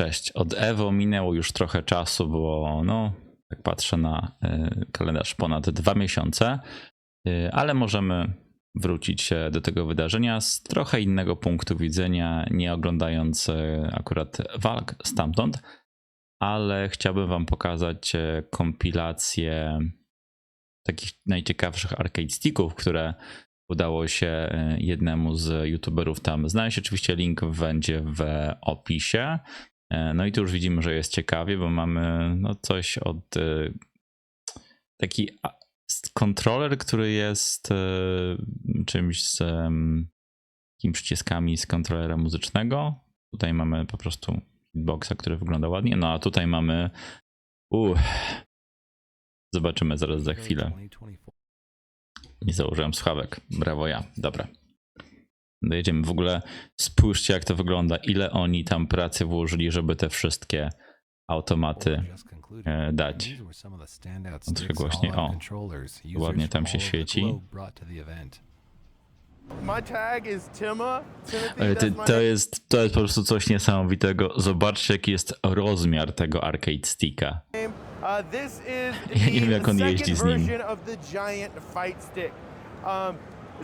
Cześć. Od Evo minęło już trochę czasu, bo no, jak patrzę na y, kalendarz, ponad dwa miesiące, y, ale możemy wrócić do tego wydarzenia z trochę innego punktu widzenia, nie oglądając y, akurat walk stamtąd, ale chciałbym Wam pokazać kompilację takich najciekawszych arcade sticków, które udało się jednemu z youtuberów tam znaleźć. Oczywiście link będzie w opisie. E, No i tu już widzimy, że jest ciekawie, bo mamy no coś od y, taki kontroler, który jest y, czymś z takimi przyciskami z kontrolera muzycznego. Tutaj mamy po prostu hitboxa, który wygląda ładnie. No a tutaj mamy uh, zobaczymy zaraz za chwilę. Nie założyłem słuchawek. Brawo ja. Dobra. Dojedziemy. W ogóle spójrzcie, jak to wygląda. Ile oni tam pracy włożyli, żeby te wszystkie automaty e, dać. Trochę głośniej. O, ładnie tam się świeci. My tag is Tima. Timothy, Ale ty, that's my to, jest, to jest po prostu coś niesamowitego. Zobaczcie, jaki jest rozmiar tego arcade sticka. Uh, this is Ja nie wiem, jak on jeździ z nim.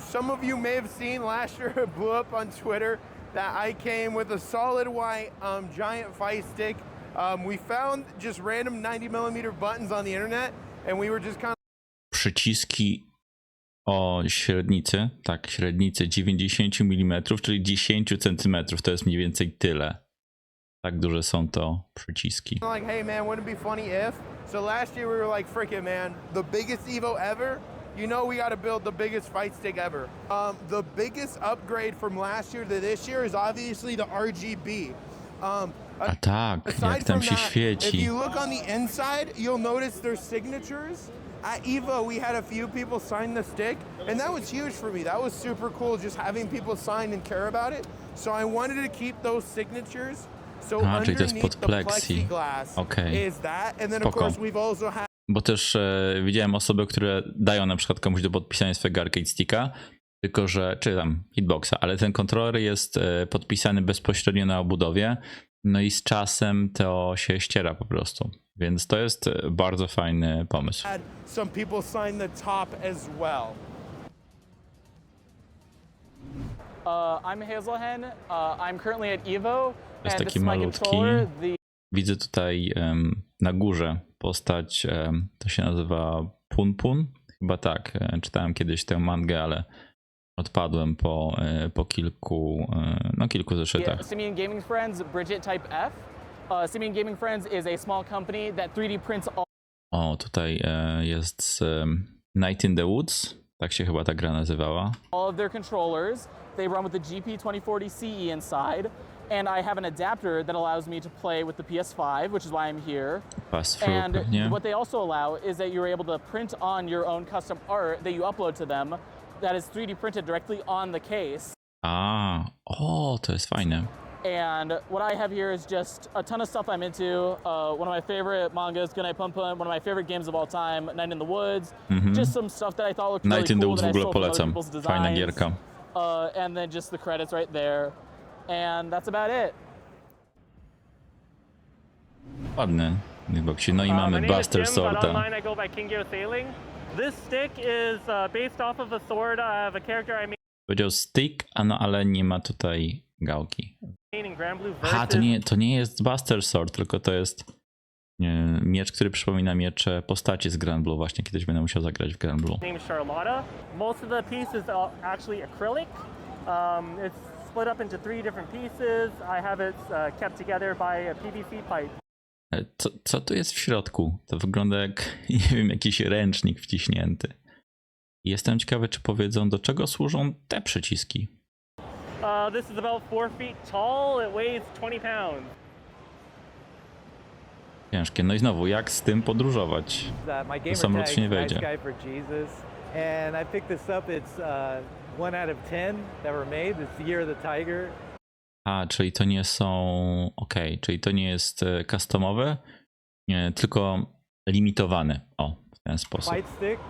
Version of the giant fight stick. Some of you may have seen last year it blew up on Twitter that I came with a solid white um, giant fight stick. Um, we found just random 90 millimeter buttons on the internet, and we were just kind of Przyciski o średnicy, tak, średnicy 90 mm, czyli 10 cm. To jest mniej więcej tyle. Tak duże są to przyciski. like, hey man, wouldn't it be funny if? So last year we were like, freaking man, the biggest Evo ever. You know we got to build the biggest fight stick ever. Um, the biggest upgrade from last year to this year is obviously the RGB. Um, A tak, aside jak tam from się that, if you look on the inside, you'll notice their signatures. At Evo, we had a few people sign the stick, and that was huge for me. That was super cool, just having people sign and care about it. So I wanted to keep those signatures. So A, czyli to jest underneath pod the plexi. plexiglass Okej. is that, and then of course we've also had Bo też e, widziałem osoby, które dają na przykład komuś do podpisania swojego arcade sticka, tylko że, czy tam hitboxa, ale ten kontroler jest e, podpisany bezpośrednio na obudowie, no i z czasem to się ściera po prostu. Więc to jest e, bardzo fajny pomysł. some people sign the top as well. Uh, I'm Hazelhen. Uh, I'm currently at Evo, Jest taki malutki. Widzę tutaj na górze postać, to się nazywa Pun Pun. Chyba tak, e, czytałem kiedyś tę mangę, ale odpadłem po, e, po kilku, e, no kilku zeszytach. Simeon Gaming Friends Bridget Type F. Uh, Simeon Gaming Friends is a small company that 3D prints all O, tutaj jest Night in the Woods, tak się chyba ta gra nazywała. all of their controllers. They run with the GP2040 CE inside, and I have an adapter that allows me to play with the PS5, which is why I'm here. And pewnie. what they also allow is that you're able to print on your own custom art that you upload to them that is 3D printed directly on the case. Ah, A, o, to jest fajne. And what I have here is just a ton of stuff I'm into. Uh, one of my favorite mangas, Gunai Pum Pum, one of my favorite games of all time, Night in the Woods. Just some stuff that I thought looked. Night really in the Woods w ogóle stole from other polecam. Fajna gierka. Uh, and then just the credits right there. And that's about it. Ładny. No i Uh, my mamy name is Buster Jim, but Sorta. online I go by King Gear Sailing. This stick is uh, based off of a sword of a character I Powiedział stick, a no ale nie ma tutaj gałki. made in Grand Blue versus Aha, to nie, to nie jest Buster Sword, tylko to jest nie, miecz, który przypomina miecze postaci z Grand Blue. Właśnie kiedyś będę musiał zagrać w Grand Blue. named Charlotta. Most of the piece is all actually acrylic. Um, it's split up into three different pieces. I have it uh, kept together by a PVC pipe. Ale Co, co tu jest w środku? To wygląda jak, nie wiem, jakiś ręcznik wciśnięty. Jestem ciekawy, czy powiedzą, do czego służą te przyciski. Uh, this is about four feet tall. It weighs 20 pounds. Ciężkie. No i znowu, jak z tym podróżować? Samolot się nie wejdzie. and I picked this up. It's uh, one out of ten that were made. It's the year of the tiger. A, czyli to nie są. Okej, czyli to nie jest customowe, nie, tylko limitowane. O, w ten sposób. Fight stick.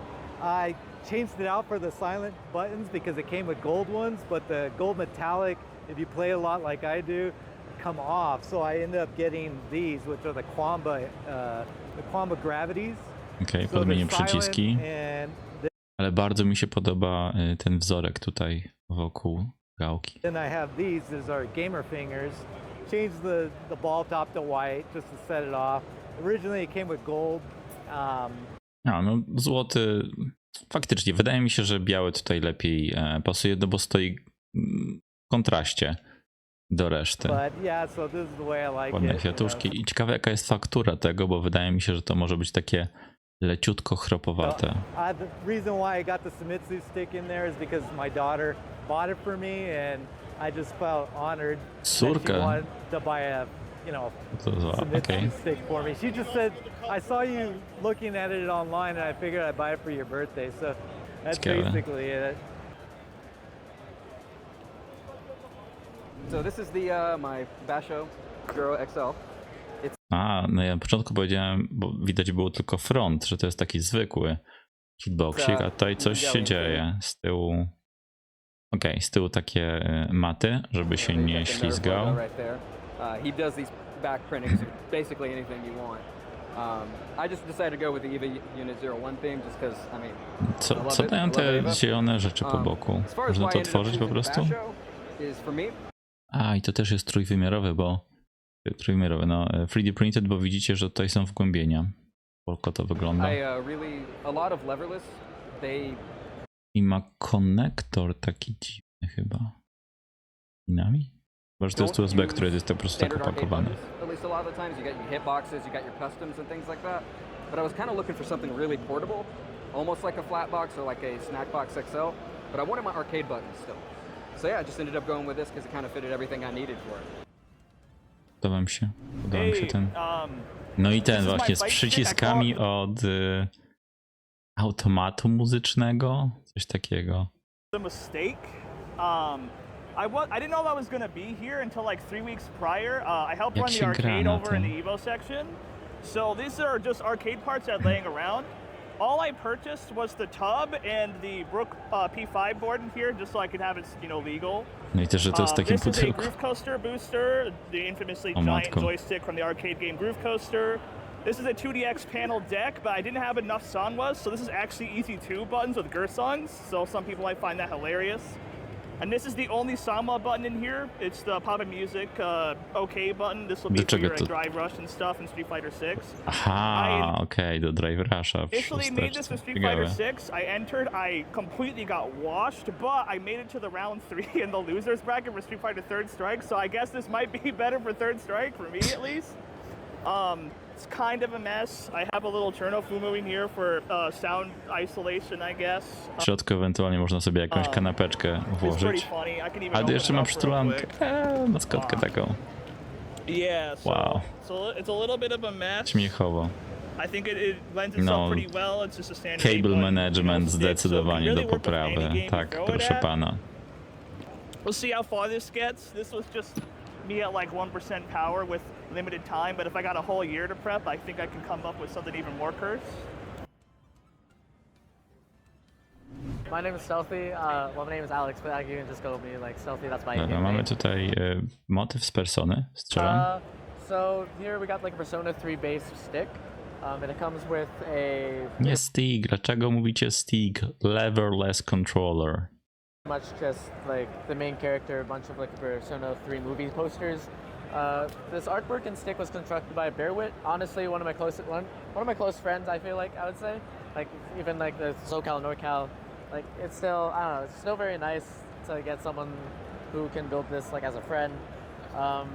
I changed it out for the silent buttons because it came with gold ones, but the gold metallic, if you play a lot like I do, come off. So I ended up getting these, which are the Quamba, uh, the Quamba Gravities. Okay, So podmienię przyciski. Ale bardzo mi się podoba y, ten wzorek tutaj wokół gałki. then I have these. Gamer fingers. Changed the, the ball top to white just to set it off. Originally it came with gold. Um, A, no złoty. Faktycznie, wydaje mi się, że biały tutaj lepiej e, pasuje, no bo stoi mm, w kontraście do reszty. but yeah, so this is the way I like Ładne it. you know. kwiatuszki. I ciekawe jaka jest faktura tego, bo wydaje mi się, że to może być takie leciutko chropowate. Uh, the reason why I got the Sumitsu stick in there is because my daughter bought it for me, and I just felt honored that she Córkę. wanted to buy a, you know, To Sumitsu okej. stick for me. She just said, I saw you looking at it online, and I figured I'd buy it for your birthday. So that's Ciekawe. basically it. So this is the uh, my Basho Zero XL. A, no ja na początku powiedziałem, bo widać było tylko front, że to jest taki zwykły hitboxik, a tutaj coś się dzieje z tyłu. Okej, z tyłu takie e, maty, żeby się nie ślizgał. Uh, he does these back printings, basically anything you want. Um, I just decided to go with the EVA Unit 01 theme just because, I mean, Co, co dają te zielone rzeczy po um, boku? Można to otworzyć po prostu? A, i to też jest trójwymiarowe, bo trójwymiarowe, no 3D printed, bo widzicie, że tutaj są wgłębienia. Polko to wygląda. I uh, I ma konektor taki dziwny chyba. Inami? Chyba, że to jest USB, use który jest tak po prostu tak that. But I was kind of looking for something really portable, almost like a flat box or like a snack box XL. But I wanted my arcade buttons still. So yeah, I just ended up going with this because it kind of fitted everything I needed for it. Podoba mi się. Podoba mi się ten. um, No i ten właśnie z przyciskami od y, automatu muzycznego. Coś takiego. mistake. Um, I was I didn't know I was gonna be here until like three weeks prior. Uh, I helped Jak run się the gra arcade na over in tym? the Evo section. So these are just arcade parts that laying around. All I purchased was the tub and the Brook uh, P5 board in here, just so I could have it, you know, legal. No i też, że to jest w Um, takim this is a. Groove Coaster booster, the infamously Oh, giant matko. joystick from the arcade game Groove Coaster. This is a 2DX panel deck, but I didn't have enough Sanwas, so this is actually Easy 2 buttons with Gersongs, so some people might find that hilarious. And this is the only Sanwa button in here. It's the Pop and Music uh, OK button. This will be for your to- uh, Drive Rush and stuff in Street Fighter 6. Aha, okej, do Drive Rusha Initially made this for Street Fighter 6. I entered, I completely got washed, but I made it to the round three in the losers bracket for Street Fighter Third Strike. So I guess this might be better for Third Strike for me at least. Um, it's kind of a mess. I have a little Cherno Fumu in here for uh, sound isolation, I guess. W środku ewentualnie można sobie jakąś Um, kanapeczkę It's pretty włożyć. funny. I can even A open jeszcze it ma up real przytulankę. quick. Eee, maskotkę taką. Yeah. So, Wow. So it's a little bit of a mess. Śmiechowo. I think it, it lends itself No, pretty well. It's just a standard Cable eight-button, management you know, stick, so it can zdecydowanie really do work with any poprawy. game you Tak, throw it proszę at. pana. We'll see how far this gets. This was just me at like 1% power with limited time, but if I got a whole year to prep, I think I can come up with something even more cursed. My name is Stealthy. Uh, well, my name is Alex, but you can just go with me like Stealthy. That's my Dobra, nickname. mamy tutaj motyw z persony. Strzelam. Uh, so here we got like a Persona 3 base stick, um, and it comes with a Nie stick, dlaczego mówicie stick? Leverless controller. Much just like the main character, a bunch of like Persona 3 movie posters. Uh, this artwork and stick was constructed by Bearwit. Honestly, one of my close one, one of my close friends. I feel like I would say, like even like the SoCal, NorCal, like it's still I don't know. It's still very nice to get someone who can build this like as a friend. Um,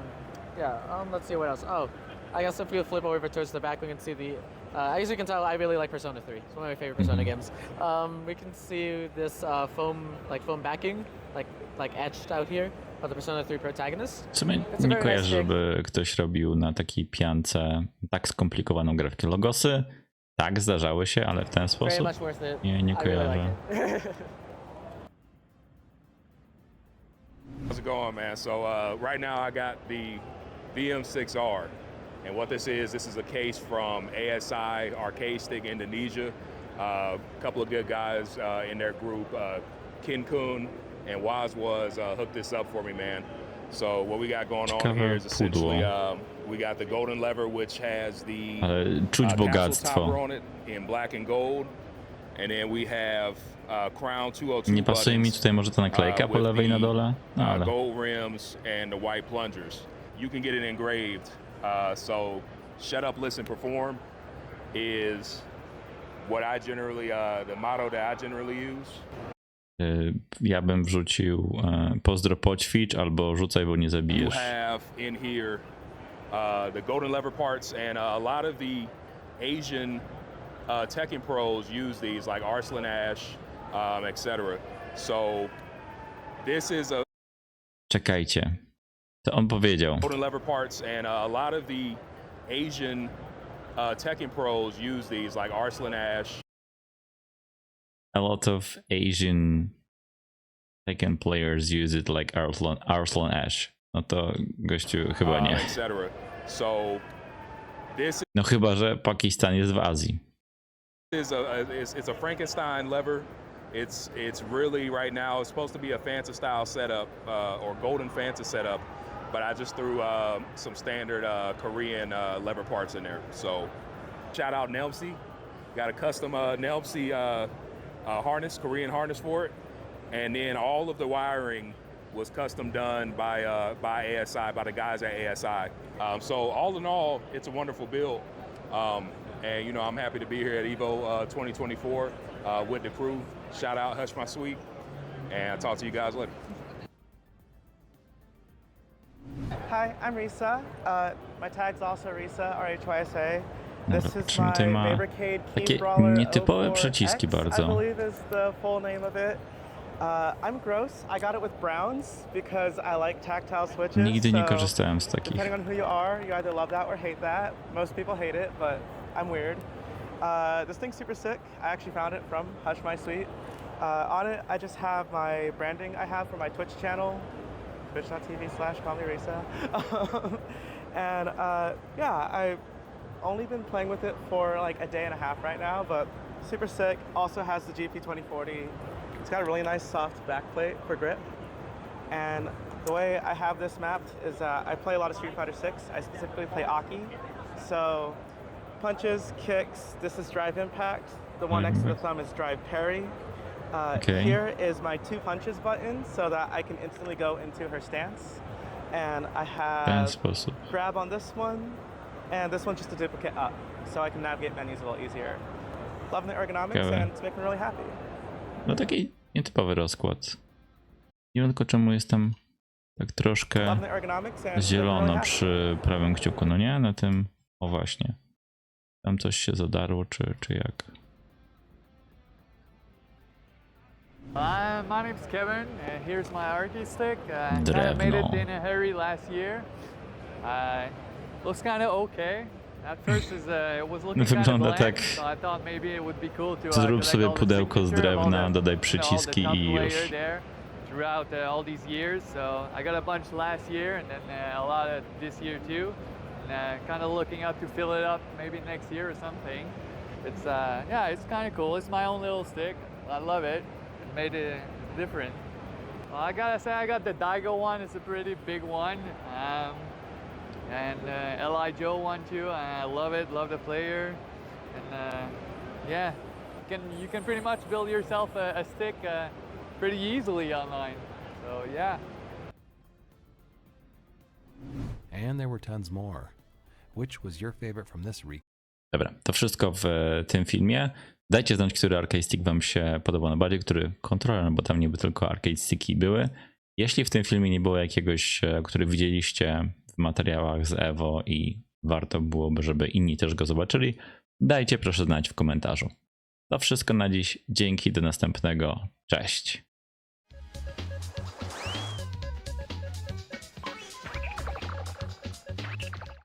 yeah. Um, let's see what else. Oh, I guess if we flip over towards the back, we can see the. Uh, as you can tell, I really like Persona 3. It's one of my favorite Persona games. Um, we can see this uh, foam, like foam backing, like like etched out here of the Persona 3 protagonist. W sumie It's a nie very kojarzę, nice żeby ktoś robił na takiej piance tak skomplikowaną grafikę. Logosy tak zdarzały się, ale w ten Very sposób much worth it. nie, nie I really kojarzę. like it. How's it going, man? So uh, right now I got the VM6R, and what this is, this is a case from ASI Arcade Stick Indonesia. A couple of good guys uh, in their group, uh, Ken Kun and Waz was uh, hooked this up for me, man. So what we got going on here is essentially um, we got the golden lever, which has the czuć uh, bogactwo. topper on it in black and gold, and then we have uh, Crown 202 Nie pasuje mi tutaj może ta naklejka uh, po lewej na dole, no uh, ale gold rims and the white plungers. You can get it engraved. Uh, so shut up, listen, perform is what I generally uh, the motto that I generally use. ja bym wrzucił pozdro poćwicz albo rzucaj, bo nie You zabijesz. have in here uh, the golden lever parts, and uh, a lot of the Asian uh, Tekken pros use these, like Arslan Ash, um, etc. So this is a Czekajcie. To on powiedział. golden lever parts, and uh, a lot of the Asian uh, Tekken pros use these, like Arslan Ash, A lot of Asian Tekken players use it like Arslan, Arslan Ash. No to gościu chyba uh, nie. etc. So this No chyba, że Pakistan jest w Azji. is a, it's, it's a Frankenstein lever. It's it's really right now. It's supposed to be a fancy style setup uh, or golden fancy setup, but I just threw uh, some standard uh, Korean uh, lever parts in there. So shout out Nelmsey. Got a custom uh, uh, uh, harness, Korean harness for it, and then all of the wiring was custom done by uh, by ASI by the guys at ASI. Um, so all in all, it's a wonderful build. Um, and you know, I'm happy to be here at Evo uh, 2024 uh, with the crew. Shout out Hush My Sweet, and I'll talk to you guys later. Hi, I'm Risa. Uh, my tag's also Risa, R-H-Y-S-A. This Dobra, is my tutaj ma Fabricade takie Keen nietypowe 04X, przyciski bardzo. I believe is the full name of it. Uh, I'm gross. I got it with browns because I like tactile switches. Nigdy nie so korzystałem z takich. Depending on who you are, you either love that or hate that. Most people hate it, but I'm weird. Uh, this thing's super sick. I actually found it from Hush My Sweet. Uh, on it, I just have my branding I have for my Twitch channel, twitch.tv slash call me Risa. and uh, yeah, I've only been playing with it for like a day and a half right now, but super sick. Also has the GP2040. It's got a really nice soft backplate for grip. And the way I have this mapped is uh, I play a lot of Street Fighter 6. I specifically play Aki. So punches, kicks, this is drive impact. The one next to the thumb is drive parry. Uh, Okay. Here is my two punches button so that I can instantly go into her stance. And I W ten have sposób. grab on this one, and this one's just a duplicate up, so I can navigate menus a little easier. Loving the ergonomics, Ciekawe. and it's making me really happy. No taki nietypowy rozkład. Nie wiem tylko czemu jestem tak troszkę zielono przy prawym kciuku. No nie, na tym. O właśnie. Tam coś się zadarło, czy, czy jak? Uh, my name's Kevin, and here's my arcade stick. Uh, made it in a hurry last year. Uh, looks kind of okay. At first, is, uh, it was looking kind of Wygląda bland, tak. so I thought maybe it would be cool to uh, Zrób sobie pudełko z signature of all drewna, dodaj you know, all the przyciski i już. throughout uh, all these years. So I got a bunch last year, and then uh, a lot of this year too. And uh, kind of looking up to fill it up maybe next year or something. It's uh, yeah, it's kind of cool. It's my own little stick. I love it. It made it different. Well, I gotta say, I got the Daigo one. It's a pretty big one. Um, and uh, Li Joe one too. I love it. Love the player. And uh, yeah, you can you can pretty much build yourself a, a stick uh, pretty easily online. So yeah. And there were tons more. Which was your favorite from this week? Dobra, to wszystko w tym filmie. Dajcie znać, który arcade stick wam się podobał najbardziej, który kontroler, no bo tam niby tylko arcade sticki były. Jeśli w tym filmie nie było jakiegoś, e, który widzieliście w materiałach z Evo i warto byłoby, żeby inni też go zobaczyli, dajcie proszę znać w komentarzu. To wszystko na dziś. Dzięki, do następnego. Cześć.